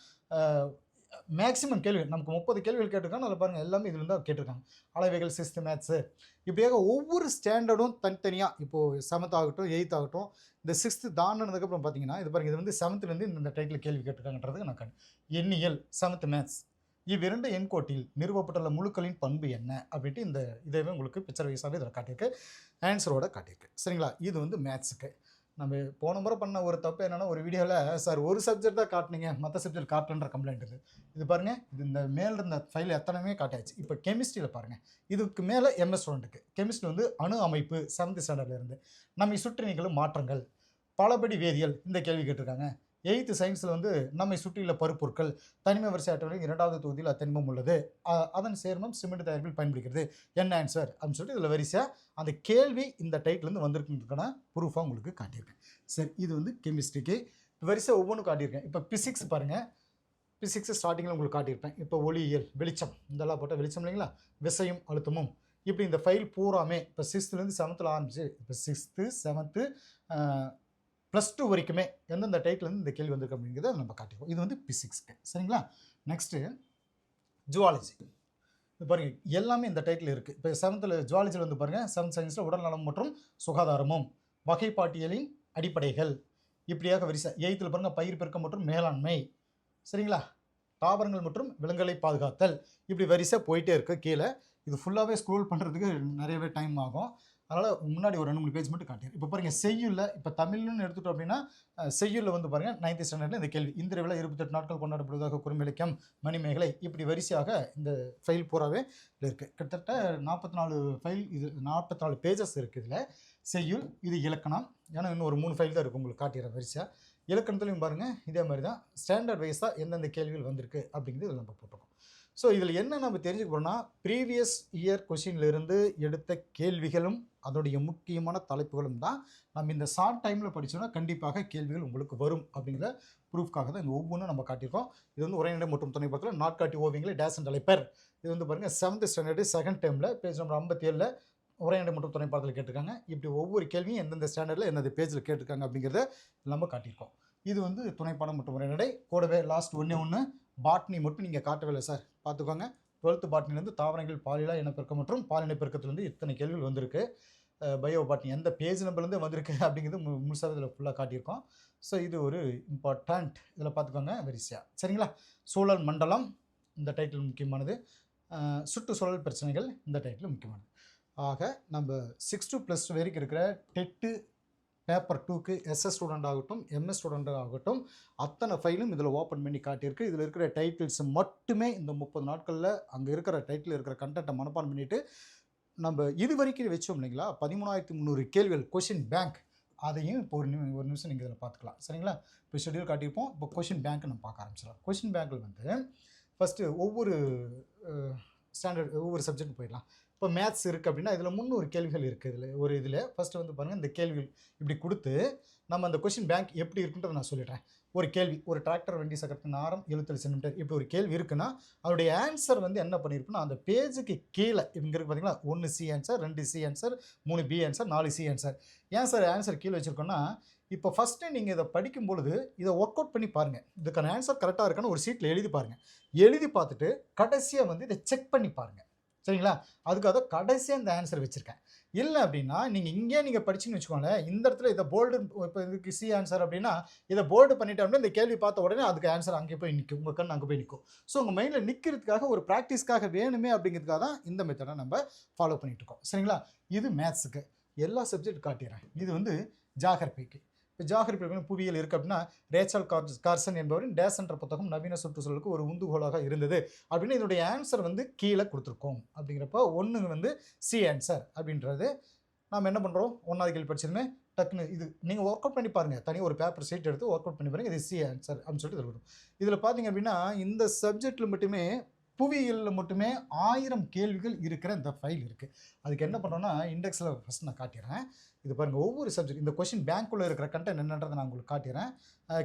மேக்ஸிமம் கேள்வி நமக்கு முப்பது கேள்விகள் கேட்டிருக்காங்க அதில் பாருங்கள் எல்லாமே இதுல இருந்து கேட்டிருக்காங்க. அளவைகள் சிஸ்து மேத்ஸு இப்படியாக ஒவ்வொரு ஸ்டாண்டர்டும் தனித்தனியாக இப்போது செவன்த் ஆகட்டும் எயித் ஆகட்டும் இந்த சிக்ஸ்த்து தாண்டினதுக்கப்புறம் பார்த்தீங்கன்னா இது பாருங்கள் இது வந்து செவன்த்துலேருந்து இந்த டைட்டில் கேள்வி கேட்டிருக்காங்கன்றது நான் கண் எண்ணியல் செவன்த் மேத்ஸ் இவ்விரண்டு எண்கோட்டில் நிறுவப்பட்டுள்ள முழுக்களின் பண்பு என்ன? அப்படின்ட்டு இந்த இதேவே உங்களுக்கு பிக்சர் வைஸாகவே இதில் காட்டியிருக்கு. ஆன்சரோட காட்டியிருக்கு. சரிங்களா? இது வந்து மேத்ஸுக்கு நம்ம போன முறை பண்ண ஒரு தப்பு என்னன்னா ஒரு வீடியோவில் சார் ஒரு சப்ஜெக்ட் தான் காட்டினீங்க மற்ற சப்ஜெக்ட் காட்டுன்ற கம்ப்ளைண்ட் இருக்குது இது பாருங்கள் இது இந்த மேல் இருந்த ஃபைல் எத்தனையுமே காட்டியாச்சு இப்போ கெமிஸ்ட்ரியில் பாருங்கள் இதுக்கு மேலே எம்எஸ் ஸ்டூடெண்ட்டுக்கு கெமிஸ்ட்ரி வந்து அணு அமைப்பு செவன்த் ஸ்டாண்டர்ட்லேருந்து நம்மை சுற்றி நிகழும் மாற்றங்கள் பலபடி வேதியியல் இந்த கேள்வி கேட்டிருக்காங்க. எயித்து சயின்ஸில் வந்து நம்மை சுற்றியுள்ள பருப்பொருட்கள் தனிம வரிசை அட்டவணையில் இரண்டாவது தொகுதியில் அத்தனிமம் உள்ளது. அதன் சேர்மம் சிமெண்ட் தயாரிப்பில் பயன்படுகிறது. என்ன ஆன்சர் அப்படின்னு சொல்லிட்டு இதில் வரிசையாக அந்த கேள்வி இந்த டைட்டிலேருந்து வந்திருக்குன்றதுக்கான ப்ரூஃபாக உங்களுக்கு காட்டியிருக்கேன். சரி இது வந்து கெமிஸ்ட்ரிக்கு வரிசை ஒவ்வொன்றும் காட்டியிருக்கேன். இப்போ பிசிக்ஸ் பாருங்கள் பிசிக்ஸ் ஸ்டார்டிங்கில் உங்களுக்கு காட்டியிருப்பேன். இப்போ ஒளியியல் வெளிச்சம் இதெல்லாம் போட்டால் வெளிச்சம் இல்லைங்களா? விசையும் அழுத்தமும். இப்படி இந்த ஃபைல் பூராமே இப்போ சிக்ஸ்த்துலேருந்து செவன்த்தில் ஆரம்பிச்சு இப்போ சிக்ஸ்த்து செவன்த்து ப்ளஸ் டூ வரைக்குமே எந்தெந்த டைட்டில் இந்த கேள்வி வந்திருக்கு அப்படிங்கிறத நம்ம காட்டியிருக்கோம் இது வந்து பிசிக்ஸ்க்கு சரிங்களா? நெக்ஸ்ட்டு ஜுவாலஜி இப்போ பாருங்கள் எல்லாமே இந்த டைட்டில் இருக்குது இப்போ செவன்த்தில் ஜுவாலஜியில் வந்து பாருங்கள் செவன்த் சயின்ஸில் உடல்நலம் மற்றும் சுகாதாரமும் வகைப்பாட்டியலின் அடிப்படைகள். இப்படியாக வரிசை. எயித்தில் பாருங்கள் பயிர் பெருக்கம் மற்றும் மேலாண்மை. சரிங்களா? தாவரங்கள் மற்றும் விலங்குகளை பாதுகாத்தல். இப்படி வரிசை போயிட்டே இருக்கு. கீழே இது ஃபுல்லாகவே ஸ்க்ரோல் பண்ணுறதுக்கு நிறையவே டைம் ஆகும். அதனால் முன்னாடி ஒரு ரெண்டு மூணு பேஜ் மட்டும் காட்டிடுறேன் இப்போ பாருங்கள் செய்யுள்ள இப்போ தமிழ்னு எடுத்துட்டோம் அப்படின்னா செய்யுள்ள வந்து பாருங்கள் நைன்த் ஸ்டாண்டர்டில் இந்த கேள்வி. இந்த விழா இருபத்தெட்டு நாட்கள் கொண்டாடப்படுவதாக குறுமிலக்கம் மணிமேகலை இப்படி வரிசையாக இந்த ஃபைல் பூராவே இருக்குது கிட்டத்தட்ட நாற்பத்தி நாலு ஃபைல் இது நாற்பத்தி நாலு பேஜஸ் இருக்குது இதில். செய்யுள் இது இலக்கணம். ஏன்னா இன்னும் ஒரு மூணு ஃபைல் தான் இருக்குது உங்களுக்கு காட்டிடுறேன் வரிசையாக இலக்கணத்துலையும் பாருங்கள் இதே மாதிரி தான் ஸ்டாண்டர்ட் வைஸாக எந்தெந்த கேள்விகள் வந்திருக்கு அப்படிங்கிறது இதில் நம்ம போட்டிருக்கோம் ஸோ இதில் என்ன நம்ம தெரிஞ்சுக்க போகிறோம்னா ப்ரீவியஸ் இயர் கொஷின்லேருந்து எடுத்த கேள்விகளும் அதோடைய முக்கியமான தலைப்புகளும் தான் நம்ம இந்த ஷார்ட் டைமில் படித்தோம்னா கண்டிப்பாக கேள்விகள் உங்களுக்கு வரும் அப்படிங்கிற ப்ரூஃப்காக தான் இந்த ஒவ்வொன்றும் நம்ம காட்டியிருக்கோம். இது வந்து உரைநடை மற்றும் துணை பக்கத்தில் நாட்காட்டி ஓவியங்களை டேஸ் அண்ட் அழைப்பர் இது வந்து பாருங்கள் செவன்த் ஸ்டாண்டர்டு செகண்ட் டைமில் பேஜ் நம்பர் ஐம்பத்தி ஏழில் உரைநடை மற்றும் துணை பாடத்தில் கேட்டிருக்காங்க. இப்படி ஒவ்வொரு கேள்வியும் எந்தெந்த ஸ்டாண்டர்டில் எந்தெந்த பேஜில் கேட்டிருக்காங்க அப்படிங்கிறத நம்ம காட்டியிருக்கோம். இது வந்து துணைப்பாடம் மற்றும் உரைநடை கூடவே லாஸ்ட் ஒன்றே ஒன்று பாட்னி மட்டும் நீங்கள் காட்டவே இல்லை சார் பார்த்துக்கோங்க. டுவெல்த்து பாட்னிலேருந்து தாவரங்கள் பாலியலா இனப்பெருக்கம் மற்றும் பாலின பெருக்கத்துலேருந்து இத்தனை கேள்விகள் வந்திருக்கு. பயோ பாட்னி எந்த பேஜ் நம்பர்லேருந்து வந்திருக்கு அப்படிங்கிறது மு முழுசாக இதில் ஃபுல்லாக காட்டியிருக்கோம். ஸோ இது ஒரு இம்பார்ட்டண்ட் இதில் பார்த்துக்கோங்க வெரிசியா. சரிங்களா? சூழல் மண்டலம் இந்த டைட்டில் முக்கியமானது. சுற்றுச்சூழல் பிரச்சனைகள் இந்த டைட்டில் முக்கியமானது. ஆக நம்ம சிக்ஸ் டூ ப்ளஸ் டூ வரைக்கும் இருக்கிற டெட்டு பேப்பர் டூக்கு எஸ்எஸ் ஸ்டூடெண்ட் ஆகட்டும் எம்எஸ் ஸ்டூடெண்ட் ஆகட்டும் அத்தனை ஃபைலும் இதில் ஓப்பன் பண்ணி காட்டியிருக்கு. இதில் இருக்கிற டைட்டில்ஸ் மட்டுமே இந்த முப்பது நாட்களில் அங்கே இருக்கிற டைட்டில் இருக்கிற கண்டென்ட்டை மனப்பான் பண்ணிவிட்டு நம்ம இது வரைக்கும் வச்சோம் இல்லைங்களா? பதிமூணாயிரத்தி முந்நூறு கேள்விகள் கொஷின் பேங்க் அதையும் இப்போ ஒரு நிமி ஒரு நிமிஷம் நீங்கள் இதில் பார்த்துக்கலாம். சரிங்களா? இப்போ ஷெடியூல் காட்டியிருப்போம். இப்போ கொஷின் பேங்க் நம்ம பார்க்க ஆரம்பிச்சிடலாம். கொஷின் பேங்க்கில் வந்து ஃபஸ்ட்டு ஒவ்வொரு ஸ்டாண்டர்ட் ஒவ்வொரு சப்ஜெக்ட் போயிடலாம். இப்போ மேத்ஸ் இருக்குது அப்படின்னா இதில் முந்நூறு கேள்விகள் இருக்குது இதில். ஒரு இதில் ஃபஸ்ட்டு வந்து பாருங்கள் இந்த கேள்விகள் இப்படி கொடுத்து நம்ம அந்த கொஷின் பேங்க் எப்படி இருக்குன்றதை நான் சொல்லிடுறேன். ஒரு கேள்வி ஒரு டிராக்டர் வண்டி சக்கரத்தின் ஆரம் எழுபத்தேழு சென்டிமீட்டர் இப்படி ஒரு கேள்வி இருக்குன்னா அதோடைய ஆன்சர் வந்து என்ன பண்ணியிருக்குன்னா அந்த பேஜுக்கு கீழே இங்கே இருக்கு பார்த்தீங்களா ஒன்று சி ஆன்சர் ரெண்டு சி ஆன்சர் மூணு பி ஆன்சர் நாலு சி ஆன்சர் ஏன் சார் ஆன்சர் கீழே வச்சுருக்கோன்னா இப்போ ஃபஸ்ட்டு நீங்கள் இதை படிக்கும் பொழுது இதை ஒர்க் அவுட் பண்ணி பாருங்கள் இதுக்கான ஆன்சர் கரெக்டாக இருக்கான்னு ஒரு சீட்டில் எழுதி பாருங்கள் எழுதி பார்த்துட்டு கடைசியாக வந்து இதை செக் பண்ணி பாருங்கள் சரிங்களா? அதுக்காக கடைசியாக இந்த ஆன்சர் வச்சுருக்கேன். இல்லை அப்படின்னா நீங்கள் இங்கே நீங்கள் படிச்சுன்னு வச்சுக்கோங்களேன் இந்த இடத்துல இதை போல்டு இப்போ இதுக்கு சி ஆன்சர் அப்படின்னா இதை போல்டு பண்ணிட்டோம் அப்படின்னா இந்த கேள்வி பார்த்த உடனே அதுக்கு ஆன்சர் அங்கே போய் நிற்கும் உங்கள் கண் அங்கே போய் நிற்கும் ஸோ உங்கள் மைண்டில் நிற்கிறதுக்காக ஒரு ப்ராக்டிஸ்க்காக வேணுமே அப்படிங்கிறதுக்காக தான் இந்த மெத்தடை நம்ம ஃபாலோ பண்ணிட்டு இருக்கோம். சரிங்களா? இது மேத்ஸுக்கு எல்லா சப்ஜெக்ட் காட்டிடுறேன் இது வந்து ஜாகிரபிக்கு இப்போ ஜாகிரபி புவியியல் இருக்குது அப்படின்னா ரேச்சல் கார்ஸ் கார்சன் என்பவரின் டேஸ் என்ற புத்தகம் நவீன சுற்றுச்சூழலுக்கு ஒரு உந்துகோலாக இருந்தது. அப்படின்னு இதனுடைய ஆன்சர் வந்து கீழே கொடுத்துருக்கோம். அப்படிங்கிறப்ப ஒன்று வந்து சி ஆன்சர் அப்படின்றது. நாம் என்ன பண்ணுறோம் ஒன்றாவது கேள்வி படிச்சதுமே டக்குன்னு இது நீங்கள் ஒர்க் அவுட் பண்ணி பாருங்கள் தனியாக ஒரு பேப்பர் சீட் எடுத்து ஒர்க் அவுட் பண்ணி பாருங்கள் இது சி ஆன்சர் அப்படின்னு சொல்லிட்டு இதில் வரும். இதில் பார்த்தீங்க அப்படின்னா இந்த சப்ஜெக்டில் மட்டுமே புவியியலில் மட்டுமே ஆயிரம் கேள்விகள் இருக்கிற இந்த ஃபைல் இருக்குது அதுக்கு என்ன பண்ணோன்னா இண்டெக்ஸில் ஃபஸ்ட் நான் காட்டிடுறேன் இது பாருங்கள் ஒவ்வொரு சப்ஜெக்ட் இந்த கொஷின் பேங்க்குள்ளே இருக்கிற கண்டென்ட் என்னன்றதை நான் உங்களுக்கு காட்டிடுறேன்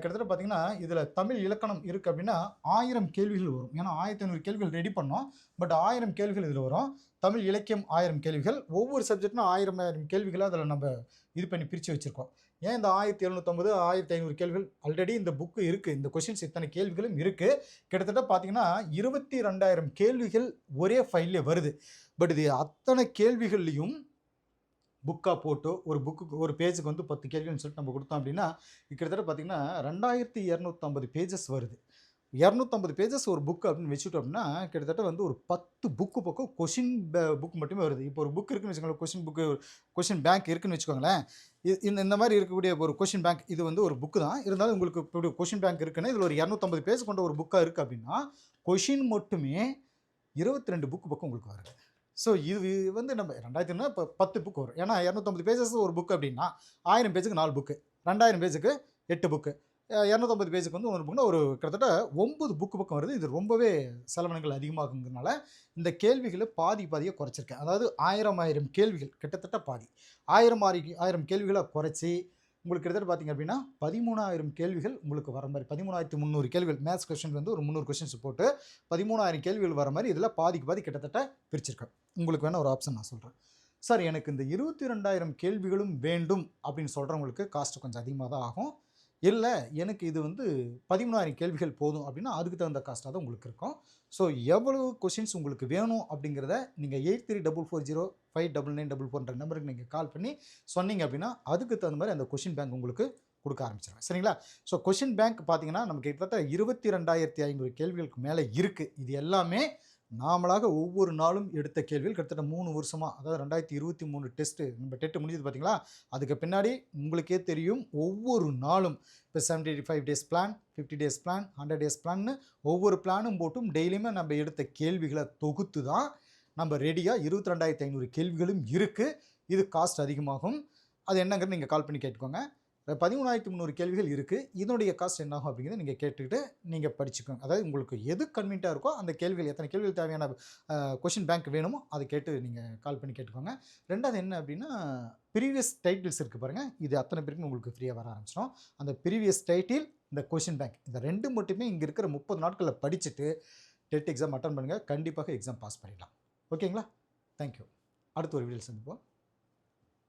கிட்டத்தட்ட பார்த்தீங்கன்னா இதில் தமிழ் இலக்கணம் இருக்குது அப்படின்னா ஆயிரம் கேள்விகள் வரும். ஏன்னா ஆயிரத்தி ஐநூறு கேள்விகள் ரெடி பண்ணோம். பட் ஆயிரம் கேள்விகள் இதில் வரும். தமிழ் இலக்கியம் ஆயிரம் கேள்விகள். ஒவ்வொரு சப்ஜெக்ட்னா ஆயிரம் ஆயிரம் கேள்விகளை அதில் நம்ம இது பண்ணி பிரித்து வச்சுருக்கோம். ஏன் இந்த ஆயிரத்தி எழுநூற்றம்பது ஆயிரத்தி ஐநூறு கேள்விகள்? ஆல்ரெடி இந்த புக்கு இருக்குது இந்த கொஷின்ஸ் இத்தனை கேள்விகளும் இருக்குது கிட்டத்தட்ட பார்த்தீங்கன்னா இருபத்தி ரெண்டாயிரம் கேள்விகள் ஒரே ஃபைல்லே வருது. பட் இது அத்தனை கேள்விகள்லையும் புக்காக போட்டு ஒரு புக்கு ஒரு பேஜுக்கு வந்து பத்து கேள்வின்னு சொல்லிட்டு நம்ம கொடுத்தோம் அப்படின்னா கிட்டத்தட்ட பார்த்தீங்கன்னா ரெண்டாயிரத்தி இரநூத்தம்பது பேஜஸ் வருது. இரநூத்தம்பது பேஜஸ் ஒரு புக் அப்படின்னு வச்சுட்டோம் அப்படின்னா கிட்டத்தட்ட வந்து ஒரு பத்து புக்கு பக்கம் கொஷின் புக் மட்டுமே வருது. இப்போ ஒரு புக் இருக்குன்னு வச்சுக்கோங்களேன் கொஷின் புக்கு கொஷின் பேங்க் இருக்குன்னு வச்சுக்கோங்களேன் இந்த இந்த மாதிரி இருக்கக்கூடிய ஒரு கொஷின் பேங்க் இது வந்து ஒரு புக்கு தான். இருந்தாலும் உங்களுக்கு இப்படி கொஷின் பேங்க் இருக்குன்னா இதில் ஒரு இரநூத்தம்பது பேஜ் கொண்ட ஒரு புக்காக இருக்குது அப்படின்னா கொஷின் மட்டுமே இருபத்தி ரெண்டு புக்கு பக்கம் உங்களுக்கு வருது. ஸோ இது வந்து நம்ம ரெண்டாயிரத்தி இப்போ பத்து புக் வரும். ஏன்னா இரநூத்தம்பது பேஜஸ் ஒரு புக் அப்படின்னா ஆயிரம் பேஜுக்கு நாலு புக்கு ரெண்டாயிரம் பேஜுக்கு எட்டு புக்கு இரநூத்தம்பது பேஜுக்கு வந்து ஒரு புக்குனா ஒரு கிட்டத்தட்ட ஒம்பது புக்கு பக்கம் வருது. இது ரொம்பவே செலவினங்கள் அதிகமாகுங்கிறதுனால இந்த கேள்விகளை பாதி பாதியாக குறைச்சிருக்கேன். அதாவது ஆயிரம் ஆயிரம் கேள்விகள் கிட்டத்தட்ட பாதி. ஆயிரம் ஆரி ஆயிரம் கேள்விகளை குறைச்சி உங்களுக்கு கிட்டத்தட்ட பார்த்தீங்க அப்படின்னா பதிமூணாயிரம் கேள்விகள் உங்களுக்கு வர மாதிரி பதிமூணாயிரத்தி முந்நூறு கேள்விகள். மேத்ஸ் கொஸ்டின் வந்து ஒரு முந்நூறு கொஸ்டின்ஸ் போட்டு பதிமூணாயிரம் கேள்விகள் வர மாதிரி இதில் பாதிக்கு பாதி கிட்டத்தட்ட பிரிச்சிருக்கேன். உங்களுக்கு வேணால் ஒரு ஆப்ஷன் நான் சொல்கிறேன் சார் எனக்கு இந்த இருபத்தி ரெண்டாயிரம் கேள்விகளும் வேண்டும் அப்படின்னு சொல்கிறவங்களுக்கு காஸ்ட் கொஞ்சம் அதிகமாக தான் ஆகும். இல்லை எனக்கு இது வந்து பதிமூணாயிரம் கேள்விகள் போதும் அப்படின்னா அதுக்கு தகுந்த காஸ்ட்டாக தான் உங்களுக்கு இருக்கும். ஸோ எவ்வளவு கொஷின்ஸ் உங்களுக்கு வேணும் அப்படிங்கிறத நீங்கள் eight three double four zero five double nine double ஃபோர்ன்ற நம்பருக்கு நீங்கள் கால் பண்ணி சொன்னீங்க அப்படின்னா அதுக்கு தகுந்த மாதிரி அந்த கொஷின் பேங்க் உங்களுக்கு கொடுக்க ஆரம்பிச்சிருவேன். சரிங்களா? ஸோ கொஷின் பேங்க் பார்த்தீங்கன்னா நமக்கு கிட்டத்தட்ட இருபத்தி ரெண்டாயிரத்தி ஐநூறு கேள்விகளுக்கு மேலே இருக்குது இது எல்லாமே நாமளாக ஒவ்வொரு நாளும் எடுத்த கேள்விகள் கிட்டத்தட்ட மூணு வருஷமாக அதாவது ரெண்டாயிரத்தி இருபத்தி மூணு டெஸ்ட்டு நம்ம டெட்டு முடிஞ்சது பார்த்தீங்களா அதுக்கு பின்னாடி உங்களுக்கே தெரியும் ஒவ்வொரு நாளும் இப்போ seventy five days plan fifty days plan hundred days பிளான்னு ஒவ்வொரு பிளானும் போட்டும் டெய்லியுமே நம்ம எடுத்த கேள்விகளை தொகுத்து தான் நம்ம ரெடியாக இருபத்தி ரெண்டாயிரத்தி ஐநூறு கேள்விகளும் இருக்குது இது காஸ்ட் அதிகமாகும். அது என்னங்கிறது நீங்கள் கால் பண்ணி கேட்டுக்கோங்க. பதிமூணாயிரத்தி முந்நூறு கேள்விகள் இருக்குது இதனுடைய காஸ்ட் என்னாகும் அப்படிங்கிறத நீங்கள் கேட்டுக்கிட்டு நீங்கள் படிச்சுக்கோங்க. அதாவது உங்களுக்கு எது கன்வீன்ட்டாக இருக்கோ அந்த கேள்விகள் எத்தனை கேள்விகள் தேவையான கொஷின் பேங்க் வேணுமோ அதை கேட்டு நீங்கள் கால் பண்ணி கேட்டுக்கோங்க. ரெண்டாவது என்ன அப்படின்னா ப்ரீவியஸ் டைட்டில்ஸ் இருக்குது பாருங்கள் இது அத்தனை பேருக்கும் உங்களுக்கு ஃப்ரீயாக வர ஆரம்பிச்சிடும். அந்த ப்ரீவியஸ் டைட்டில் இந்த கொஷின் பேங்க் இந்த ரெண்டு மட்டுமே இங்கே இருக்கிற முப்பது நாட்களில் படிச்சுட்டு டெட் எக்ஸாம் அட்டன் பண்ணுங்கள் கண்டிப்பாக எக்ஸாம் பாஸ் பண்ணிடலாம். ஓகேங்களா? தேங்க்யூ அடுத்த ஒரு வீடியோ சந்திப்போம்.